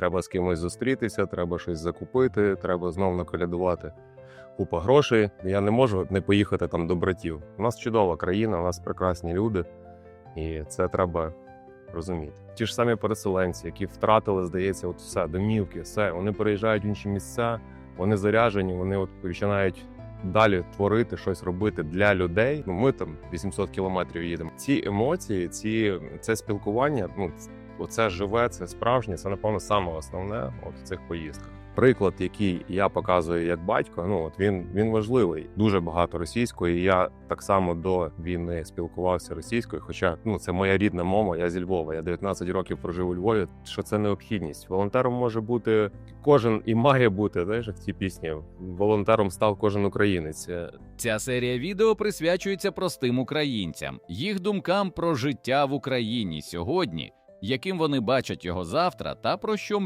Треба з кимось зустрітися, треба щось закупити, треба знову наколядувати купа грошей. Я не можу не поїхати там до братів. У нас чудова країна, у нас прекрасні люди, і це треба розуміти. Ті ж самі переселенці, які втратили, здається, от все, домівки, все. Вони переїжджають в інші місця, вони заряжені, вони от починають далі творити щось робити для людей. Ну ми там 800 кілометрів їдемо. Ці емоції, ці це спілкування, ну оце живе, це справжнє. Це напевно саме основне от в цих поїздках. Приклад, який я показую як батько, ну от він він важливий. Дуже багато російської. Я так само до війни спілкувався російською. Хоча ну це моя рідна мова. Я зі Львова. Я 19 років прожив у Львові. Що це необхідність? Волонтером може бути кожен і має бути. Знаєш, в цій пісні волонтером став кожен українець. Ця серія відео присвячується простим українцям, їх думкам про життя в Україні сьогодні, яким вони бачать його завтра, та про що